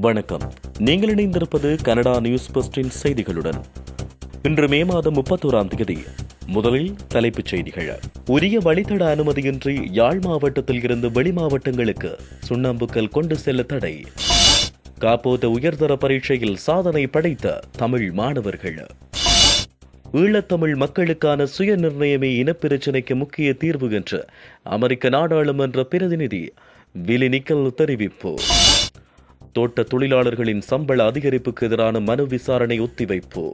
வணக்கம். நீங்கள் இணைந்திருப்பது கனடா நியூஸ் பஸ்டின் செய்திகளுடன். இன்று மே மாதம் முப்பத்தோராம் தேதி முதலில் தலைப்புச் செய்திகள். உரிய வழித்தட அனுமதியின்றி யாழ் மாவட்டத்தில் இருந்து வெளி மாவட்டங்களுக்கு சுண்ணாம்புக்கல் கொண்டு செல்ல தடை. காப்போத உயர்தர பரீட்சையில் சாதனை படைத்த தமிழ் மாணவர்கள். ஈழத்தமிழ் மக்களுக்கான சுய நிர்ணயமே இனப்பிரச்சினைக்கு முக்கிய தீர்வு என்று அமெரிக்க நாடாளுமன்ற பிரதிநிதி விலி நிக்கல் தெரிவிப்பு. தோட்ட தொழிலாளர்களின் சம்பள அதிகரிப்புக்கு எதிரான மனு விசாரணை ஒத்திவைப்பு.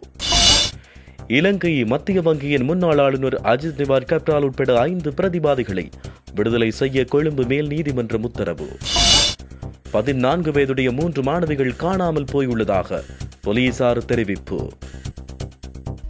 இலங்கை மத்திய வங்கியின் முன்னாள் ஆளுநர் அஜித் நிவார் கப்ரால் உட்பட ஐந்து பிரதிவாதிகளை விடுதலை செய்ய கொழும்பு மேல் நீதிமன்றம் உத்தரவு. பதினான்கு வயதுடைய மூன்று மாணவிகள் காணாமல் போயுள்ளதாக போலீசார் தெரிவிப்பு.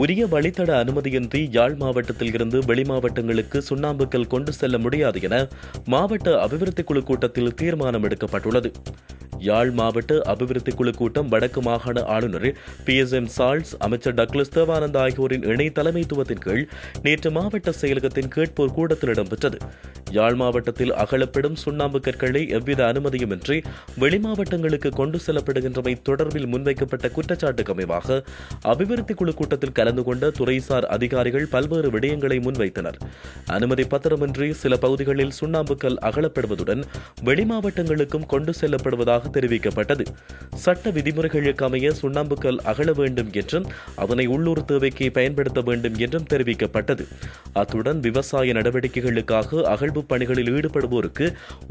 உரிய வழித்தட அனுமதியின்றி யாழ் மாவட்டத்தில் இருந்து வெளி மாவட்டங்களுக்கு சுண்ணாம்புக்கல் கொண்டு செல்ல முடியாது என மாவட்ட அபிவிருத்தி குழு கூட்டத்தில் தீர்மானம் எடுக்கப்பட்டுள்ளது. யாழ் மாவட்ட அபிவிருத்தி குழு கூட்டம் வடக்கு மாகாண ஆளுநர் பி எஸ் எம் சால்ஸ் அமைச்சர் டக்ளஸ் தேவானந்த் ஆகியோரின் இணை தலைமைத்துவத்தின் கீழ் நேற்று மாவட்ட செயலகத்தின் கேட்போர் கூட்டத்தில் இடம்பெற்றது. யாழ் மாவட்டத்தில் அகலப்படும் சுண்ணாம்பு கற்களை எவ்வித அனுமதியுமின்றி வெளி மாவட்டங்களுக்கு கொண்டு செல்லப்படுகின்றமை தொடர்பில் முன்வைக்கப்பட்ட குற்றச்சாட்டுக்கு அமைவாக அபிவிருத்தி குழு கூட்டத்தில் கலந்து கொண்ட துறைசார் அதிகாரிகள் பல்வேறு விடயங்களை முன்வைத்தனர். அனுமதி பத்திரமின்றி சில பகுதிகளில் சுண்ணாம்புக்கல் அகலப்படுவதுடன் வெளிமாவட்டங்களுக்கும் கொண்டு செல்லப்படுவதாக தெரிவிக்கப்பட்டது. சட்ட விதிமுறைகளுக்கு அமைய சுண்ணாம்புக்கல் அகல வேண்டும் என்றும் அதனை உள்ளூர் தேவைக்கு பயன்படுத்த வேண்டும் என்றும் தெரிவிக்கப்பட்டது. அத்துடன் விவசாய நடவடிக்கைகளுக்காக அகழ்வு பணிகளில் ஈடுபடுவோருக்கு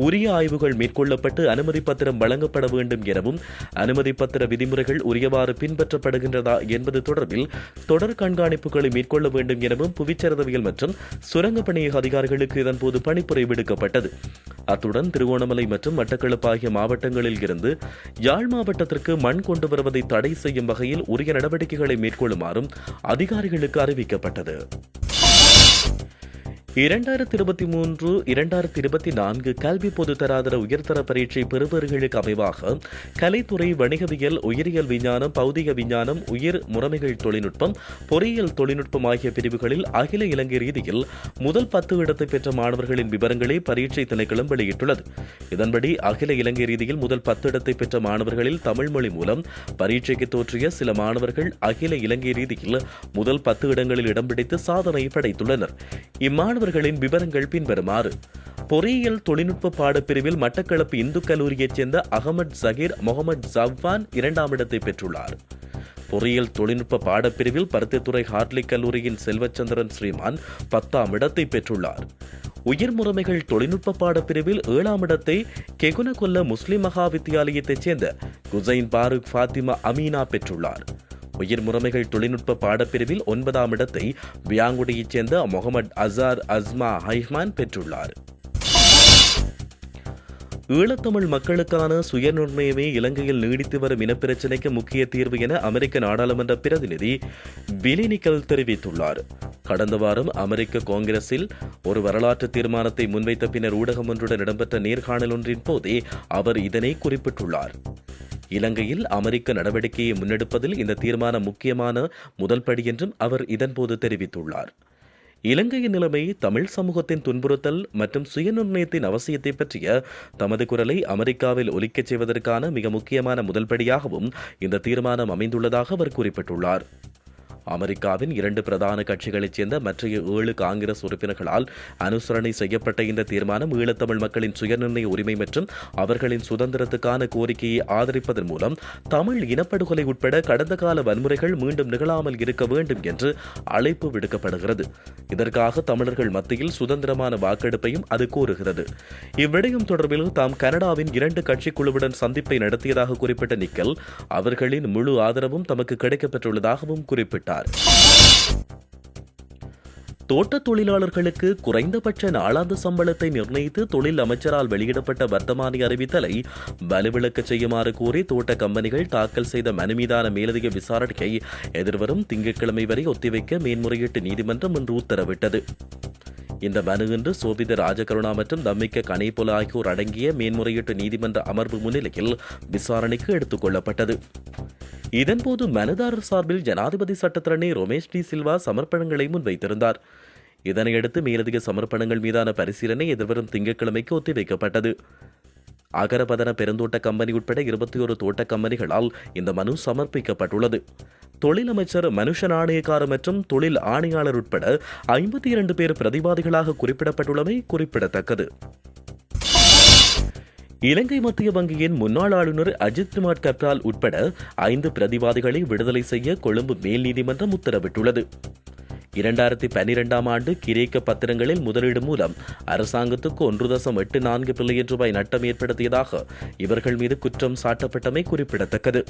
உரிய ஆய்வுகள் மேற்கொள்ளப்பட்டு அனுமதி பத்திரம் வழங்கப்பட வேண்டும் எனவும் அனுமதி பத்திர விதிமுறைகள் உரியவாறு பின்பற்றப்படுகின்றதா என்பது தொடர்பில் தொடர் கண்காணிப்புகளை மேற்கொள்ள வேண்டும் எனவும் புவிச்சரதவியல் மற்றும் சுரங்கப் பணி அதிகாரிகளுக்கு இதன்போது பணிப்புரை விடுக்கப்பட்டது. அத்துடன் திருகோணமலை மற்றும் மட்டக்களப்பு ஆகிய மாவட்டங்களில் இருந்து யாழ் மாவட்டத்திற்கு மண் கொண்டு வருவதை தடை செய்யும் வகையில் உரிய நடவடிக்கைகளை மேற்கொள்ளுமாறும் அதிகாரிகளுக்கு அறிவிக்கப்பட்டது. இரண்டாயிரத்தி இருபத்தி மூன்று இரண்டாயிரத்தி இருபத்தி நான்கு கல்வி பொதுத்தராதர உயர்தர பரீட்சை பெறுபவர்களுக்கு அமைவாக கலைத்துறை வணிகவியல் உயிரியல் விஞ்ஞானம் பௌதிக விஞ்ஞானம் உயிர் முறைமைகள் தொழில்நுட்பம் பொறியியல் தொழில்நுட்பம் ஆகிய பிரிவுகளில் அகில இலங்கை ரீதியில் முதல் பத்து இடத்தை பெற்ற மாணவர்களின் விவரங்களை பரீட்சை திணைக்களம் வெளியிட்டுள்ளது. இதன்படி அகில இலங்கை ரீதியில் முதல் பத்து இடத்தை பெற்ற மாணவர்களில் தமிழ் மொழி மூலம் பரீட்சைக்கு தோற்றிய சில மாணவர்கள் அகில இலங்கை ரீதியில் முதல் பத்து இடங்களில் இடம் பிடித்து சாதனை படைத்துள்ளனர். இம்மாணவர் மாணவர்களின் விவரங்கள் பின்வருமாறு. பொறியியல் தொழில்நுட்ப பாடப்பிரிவில் மட்டக்களப்பு இந்து கல்லூரியைச் சேர்ந்த அகமது ஜகீர் முகமது ஜவ்வான் இரண்டாம் இடத்தை பெற்றுள்ளார். பொறியியல் தொழில்நுட்ப பாடப்பிரிவில் பருத்தித்துறை ஹார்ட்லி கல்லூரியின் செல்வச்சந்திரன் ஸ்ரீமான் பத்தாம் இடத்தை பெற்றுள்ளார். உயிர் முறைமைகள் தொழில்நுட்ப பாடப்பிரிவில் ஏழாம் இடத்தை கெகுனகொல்ல முஸ்லிம் மகா வித்தியாலயத்தைச் சேர்ந்த குசைன் பாருக் ஃபாத்திமா அமீனா பெற்றுள்ளார். உயிர் முறைமைகள் தொழில்நுட்ப பாடப்பிரிவில் ஒன்பதாம் இடத்தை வியாங்குடியைச் சேர்ந்த முகமது அசார் அஸ்மா ஹைஹ்மான் பெற்றுள்ளார். ஈழத்தமிழ் மக்களுக்கான சுயநிர்ணயமே இலங்கையில் நீடித்து வரும் இனப்பிரச்சினைக்கு முக்கிய தீர்வு என அமெரிக்க நாடாளுமன்ற பிரதிநிதி பிலி தெரிவித்துள்ளார். கடந்த வாரம் அமெரிக்க காங்கிரஸில் ஒரு வரலாற்று தீர்மானத்தை முன்வைத்த பின்னர் ஊடகம் ஒன்றுடன் இடம்பெற்ற நேர்காணல் ஒன்றின் போதே அவர் இதனை குறிப்பிட்டுள்ளார். இலங்கையில் அமெரிக்க நடவடிக்கையை முன்னெடுப்பதில் இந்த தீர்மானம் முக்கியமான முதல் படி என்றும் அவர் இதன்போது தெரிவித்துள்ளார். இலங்கையின் நிலைமை தமிழ் சமூகத்தின் துன்புறுத்தல் மற்றும் சுயநிர்ணயத்தின் அவசியத்தை பற்றிய தமது குரலை அமெரிக்காவில் ஒலிக்கச் செய்வதற்கான மிக முக்கியமான முதல்படியாகவும் இந்த தீர்மானம் அமைந்துள்ளதாக அவர் குறிப்பிட்டுள்ளார். அமெரிக்காவின் இரண்டு பிரதான கட்சிகளைச் சேர்ந்த மற்றைய ஏழு காங்கிரஸ் உறுப்பினர்களால் அனுசரணை செய்யப்பட்ட இந்த தீர்மானம் ஈழத்தமிழ் மக்களின் சுயநிர்ணய உரிமை மற்றும் அவர்களின் சுதந்திரத்துக்கான கோரிக்கையை ஆதரிப்பதன் மூலம் தமிழ் இனப்படுகொலை உட்பட கடந்த கால வன்முறைகள் மீண்டும் நிகழாமல் இருக்க வேண்டும் என்று அழைப்பு விடுக்கப்படுகிறது. இதற்காக தமிழர்கள் மத்தியில் சுதந்திரமான வாக்கெடுப்பையும் அது கோருகிறது. இவ்விடயம் தொடர்பில் தாம் கனடாவின் இரண்டு கட்சி குழுவுடன் சந்திப்பை நடத்தியதாக குறிப்பிட்ட நிக்கல் அவர்களின் முழு ஆதரவும் தமக்கு கிடைக்கப்பெற்றுள்ளதாகவும் குறிப்பிட்டார். தோட்டத் தொழிலாளர்களுக்கு குறைந்தபட்ச நாளாந்த சம்பளத்தை நிர்ணயித்து தொழில் அமைச்சரால் வெளியிடப்பட்ட வர்த்தமானி அறிவித்தலை வலுவிழக்கச் செய்யுமாறு கோரி தோட்ட கம்பெனிகள் தாக்கல் செய்த மனு மீதான மேலதிக விசாரணையை எதிர்வரும் திங்கட்கிழமை வரை ஒத்திவைக்க மேன்முறையீட்டு நீதிமன்றம் இன்று உத்தரவிட்டது. இந்த மனு இன்று சோபித ராஜகருணா மற்றும் தம்மிக்க கணைபொல ஆகியோர் அடங்கிய மேன்முறையீட்டு நீதிமன்ற அமர்வு முன்னிலையில் விசாரணைக்கு எடுத்துக் கொள்ளப்பட்டது இதன்போது மனுதாரர் சார்பில் ஜனாதிபதி சட்டத்தரணி ரமேஷ் டி சில்வா சமர்ப்பணங்களை முன்வைத்திருந்தார். இதனையடுத்து மேலதிக சமர்ப்பணங்கள் மீதான பரிசீலனை எதிர்வரும் திங்கட்கிழமைக்கு ஒத்திவைக்கப்பட்டது. அகரபதன பெருந்தோட்ட கம்பெனி உட்பட இருபத்தி ஒரு தோட்ட கம்பெனிகளால் இந்த மனு சமர்ப்பிக்கப்பட்டுள்ளது. தொழில் அமைச்சர் மனுஷ நாணயக்கார மற்றும் தொழில் ஆணையாளர் உட்பட ஐம்பத்தி இரண்டு பேர் பிரதிவாதிகளாக குறிப்பிடப்பட்டுள்ளமை குறிப்பிடத்தக்கது. இலங்கை மத்திய வங்கியின் முன்னாள் ஆளுநர் அஜித் குமார் கப்ரால் உட்பட ஐந்து பிரதிவாதிகளை விடுதலை செய்ய கொழும்பு மேல் நீதிமன்றம் உத்தரவிட்டுள்ளது. இரண்டாயிரத்தி பன்னிரெண்டாம் ஆண்டு கிரேக்க பத்திரங்களில் முதலீடு மூலம் அரசாங்கத்துக்கு ஒன்று தசம் எட்டு நான்கு பில்லியன் ரூபாய் நட்டம் ஏற்படுத்தியதாக இவர்கள் மீது குற்றம் சாட்டப்பட்டமை குறிப்பிடத்தக்கது.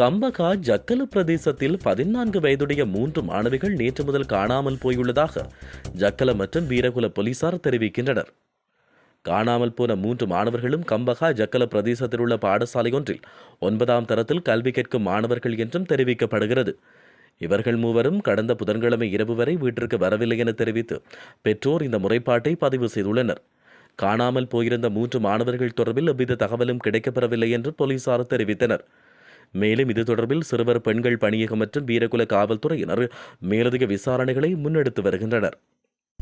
கம்பகா ஜக்கல பிரதேசத்தில் பதினான்கு வயதுடைய மூன்று மாணவிகள் நேற்று முதல் காணாமல் போயுள்ளதாக ஜக்கல மற்றும் வீரகுல போலீசார் தெரிவிக்கின்றனர். காணாமல் போன மூன்று மாணவர்களும் கம்பகா ஜக்கல பிரதேசத்தில் உள்ள பாடசாலை ஒன்றில் ஒன்பதாம் தரத்தில் கல்வி கேட்கும் மாணவர்கள் என்றும் தெரிவிக்கப்படுகிறது. இவர்கள் மூவரும் கடந்த புதன்கிழமை இரவு வரை வீட்டிற்கு வரவில்லை என தெரிவித்து பெற்றோர் இந்த முறைப்பாட்டை பதிவு செய்துள்ளனர். காணாமல் போயிருந்த மூன்று மாணவர்கள் தொடர்பில் எவ்வித தகவலும் கிடைக்கப்பெறவில்லை என்று போலீசார் தெரிவித்தனர். மேலும் இது தொடர்பில் சிறுவர் பெண்கள் பணியகம் மற்றும் வீரகுல காவல்துறையினர் மேலதிக விசாரணைகளை முன்னெடுத்து வருகின்றனர்.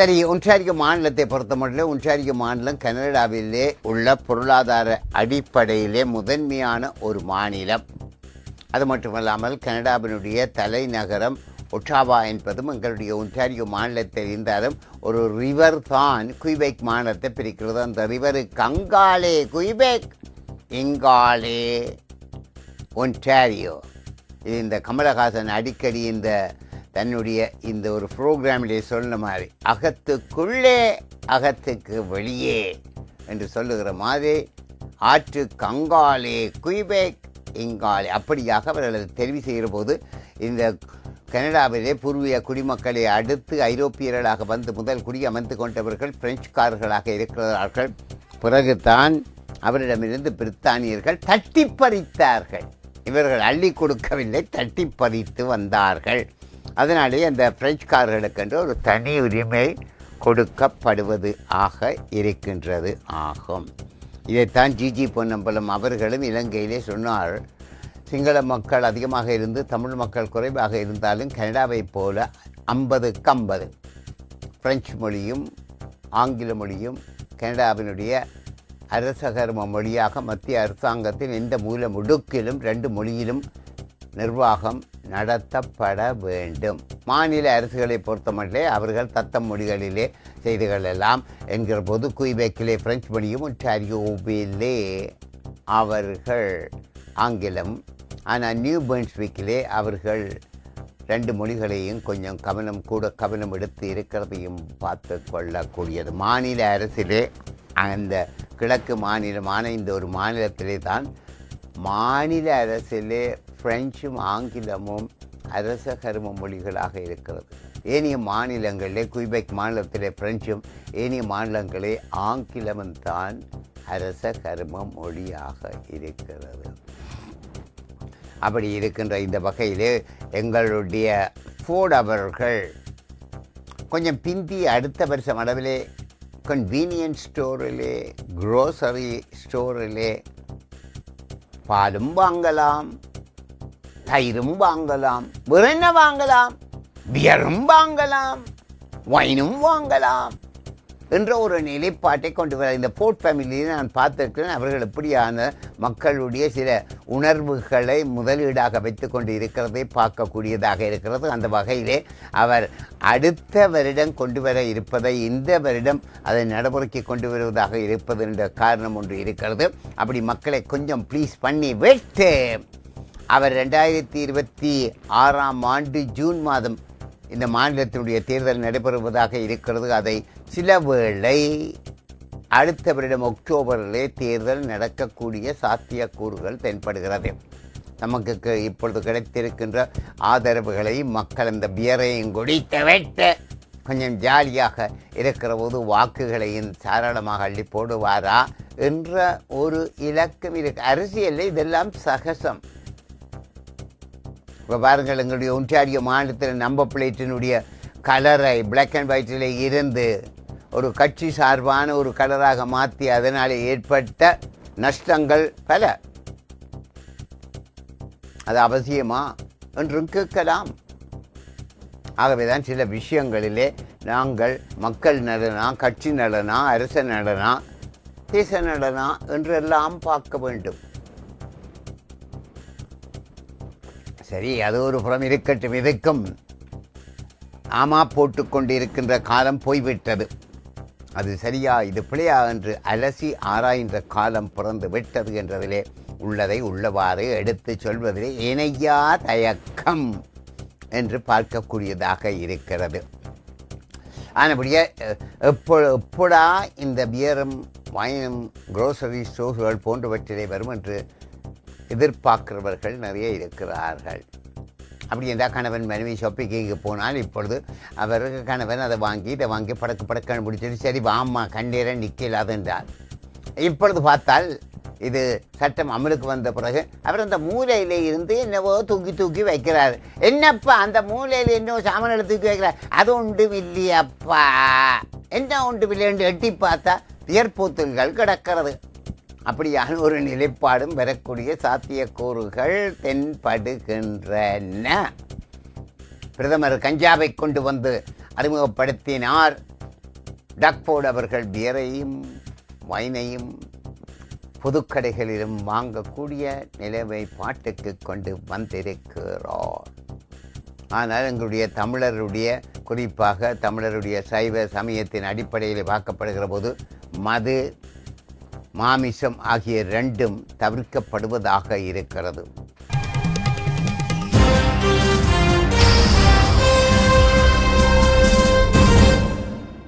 சரி ஒன்றாரிக்க மாநிலத்தை பொறுத்தமட்டில் ஒன்றாரிக்க மாநிலம் கனடாவிலே உள்ள பொருளாதார அடிப்படையிலே முதன்மையான ஒரு மாநிலம். அது மட்டுமல்லாமல் கனடாவினுடைய தலைநகரம் ஒட்டாவா என்பதும் எங்களுடைய ஒன்றாரியோ மாநிலத்தில் இருந்தாலும் ஒரு ரிவர் தான் குய்பேக் மாநிலத்தை பிரிக்கிறது. அந்த ரிவரு கங்காலே குய்பேக் இங்காலே ஒன்டாரியோ இது இந்த கமலஹாசன் அடிக்கடி இந்த தன்னுடைய இந்த ஒரு ப்ரோக்ராமிலே சொன்ன மாதிரி அகத்துக்குள்ளே அகத்துக்கு வெளியே என்று சொல்லுகிற மாதிரி ஆற்று கங்காலே குய்பேக் இங்காலே அப்படியாக அவர்கள் அதை தெரிவு செய்கிற போது இந்த கனடாவிலே பூர்வீக குடிமக்களை அடுத்து ஐரோப்பியர்களாக வந்து முதல் குடியமர்ந்து கொண்டவர்கள் பிரெஞ்சுக்காரர்களாக இருக்கிறார்கள். பிறகுதான் அவரிடமிருந்து பிரித்தானியர்கள் தட்டி பறித்தார்கள் இவர்கள் அள்ளி கொடுக்கவில்லை தட்டி பறித்து வந்தார்கள். அதனாலே அந்த பிரெஞ்சுக்காரர்களுக்கென்று ஒரு தனி உரிமை கொடுக்கப்படுவது ஆக இருக்கின்றது ஆகும். இதைத்தான் ஜிஜி பொன்னம்பலம் அவர்களும் இலங்கையிலே சொன்னார். சிங்கள மக்கள் அதிகமாக இருந்து தமிழ் மக்கள் குறைவாக இருந்தாலும் கனடாவைப் போல ஐம்பதுக்கு ஐம்பது. பிரெஞ்சு மொழியும் ஆங்கில மொழியும் கனடாவினுடைய அரசகர்ம மொழியாக மத்திய அரசாங்கத்தின் எந்த மூல முடுக்கிலும் ரெண்டு மொழியிலும் நிர்வாகம் நடத்தப்பட வேண்டும் மாநில அரசுகளை பொறுத்தமட்டிலே அவர்கள் தத்தம் மொழிகளிலே செய்து கொள்ளலாம் என்கிற போது குய்பேக்கிலே பிரெஞ்சு மொழியும் ஒன்டாரியோவிலே அவர்கள் ஆங்கிலம் ஆனால் நியூ பென்ஸ்விக்கிலே அவர்கள் ரெண்டு மொழிகளையும் கொஞ்சம் கவனம் கூட கவனம் எடுத்து இருக்கிறதையும் பார்த்து கொள்ளக்கூடியது. மாநில அரசிலே அந்த கிழக்கு மாநிலமான இந்த ஒரு மாநிலத்திலே தான் மாநில அரசிலே பிரெஞ்சும் ஆங்கிலமும் அரச கரும மொழிகளாக இருக்கிறது. ஏனைய மாநிலங்களிலே குய்பெக் மாநிலத்திலே பிரெஞ்சும் ஏனைய மாநிலங்களே ஆங்கிலமும் தான் அரச கரும மொழியாக இருக்கிறது. அப்படி இருக்கின்ற இந்த வகையிலே எங்களுடைய ஃபோர்ட் அவர்கள் கொஞ்சம் பிந்தி அடுத்த வருஷம் அளவிலே கன்வீனியன்ஸ் ஸ்டோரிலே க்ரோசரி ஸ்டோரிலே பாலும் வாங்கலாம் தயிரும் வாங்கலாம் வேற என்ன வாங்கலாம் பியரும் வாங்கலாம் வைனும் வாங்கலாம். என்ற ஒரு நிலைப்பாட்டை கொண்டு வர இந்த போர்ட் ஃபேமிலியில் நான் பார்த்துருக்கிறேன். அவர்கள் எப்படியான மக்களுடைய சில உணர்வுகளை முதலீடாக வைத்து கொண்டு இருக்கிறதை பார்க்கக்கூடியதாக இருக்கிறது. அந்த வகையிலே அவர் அடுத்த வருடம் கொண்டு வர இருப்பதை இந்த வருடம் அதை நடைமுறைக்கு கொண்டு வருவதாக இருப்பது என்ற காரணம் ஒன்று இருக்கிறது. அப்படி மக்களை கொஞ்சம் ப்ளீஸ் பண்ணி விட்டு அவர் ரெண்டாயிரத்தி இருபத்தி ஆறாம் ஆண்டு ஜூன் மாதம் இந்த மாநிலத்தினுடைய தேர்தல் நடைபெறுவதாக இருக்கிறது. அதை சில வேளை அடுத்த வருடம் அக்டோபரிலே தேர்தல் நடக்கக்கூடிய சாத்தியக்கூறுகள் தென்படுகிறது. நமக்கு இப்பொழுது கிடைத்திருக்கின்ற ஆதரவுகளை மக்கள் இந்த பியரையும் குடித்து வைத்து கொஞ்சம் ஜாலியாக இருக்கிற போது வாக்குகளையும் தாராளமாக அள்ளி போடுவாரா என்ற ஒரு இலக்கம் இருக்கு. அரசியலில் இதெல்லாம் சகசம். இப்போ பாருங்கள் எங்களுடைய ஒன்றாரிய மாநிலத்தில் நம்ப பிளேட்டினுடைய கலரை பிளாக் அண்ட் ஒயிட்டில் இருந்து ஒரு கட்சி சார்பான ஒரு கலராக மாற்றி அதனால் ஏற்பட்ட நஷ்டங்கள் பல. அது அவசியமா என்றும் கேட்கலாம். ஆகவே தான் சில விஷயங்களிலே நாங்கள் மக்கள் நலனா கட்சி நலனா அரச நலனா தேச நலனா என்றெல்லாம் பார்க்க வேண்டும். சரி அது ஒரு புறம் இருக்கட்டும் இதுக்கும் ஆமா போட்டுக்கொண்டு இருக்கின்ற காலம் போய்விட்டது. அது சரியா இது பிழையா என்று அலசி ஆராய்ந்த காலம் பிறந்து விட்டது என்றதிலே உள்ளதை உள்ளவாறு எடுத்து சொல்வதிலே இணையா தயக்கம் என்று பார்க்கக்கூடியதாக இருக்கிறது. ஆனபடியே எப்போ எப்படா இந்த பியரும் வைனும் குரோசரி ஸ்டோர்கள் போன்றவற்றிலே வரும் என்று எதிர்பார்க்கிறவர்கள் நிறைய இருக்கிறார்கள். அப்படி என்றால் கணவன் மனைவி ஷாப்பிங்கு போனால் இப்பொழுது அவருக்கு கணவன் அதை வாங்கி இதை வாங்கி படக்கு படக்கன்னு பிடிச்சிட்டு சரி வாம்மா கண்ணீரை நிற்கலாது என்றார். இப்பொழுது பார்த்தால் இது சட்டம் அமலுக்கு வந்த பிறகு அவர் அந்த மூலையில் இருந்து என்னவோ தூக்கி தூக்கி வைக்கிறார். என்னப்பா அந்த மூலையில் என்ன சாமான்களை தூக்கி வைக்கிறார்? அது ஒன்றும் இல்லையப்பா. என்ன ஒன்றும் இல்லைன்னு எட்டி பார்த்தா வியர்பூத்துகள் கிடக்கிறது. அப்படியான ஒரு நிலைப்பாடும் வரக்கூடிய சாத்தியக்கூறுகள் தென்படுகின்றன. பிரதமர் கஞ்சாவை கொண்டு வந்து அறிமுகப்படுத்தினார். டக்போர்டு அவர்கள் பியரையும் வைனையும் புதுக்கடைகளிலும் வாங்கக்கூடிய நிலைமை பாட்டுக்கு கொண்டு வந்திருக்கிறார். ஆனால் எங்களுடைய தமிழருடைய குறிப்பாக தமிழருடைய சைவ சமயத்தின் அடிப்படையில் பார்க்கப்படுகிற போது மது மாமிசம் ஆகிய ரெண்டும் தவிர்க்கப்படுவதாக இருக்கிறது.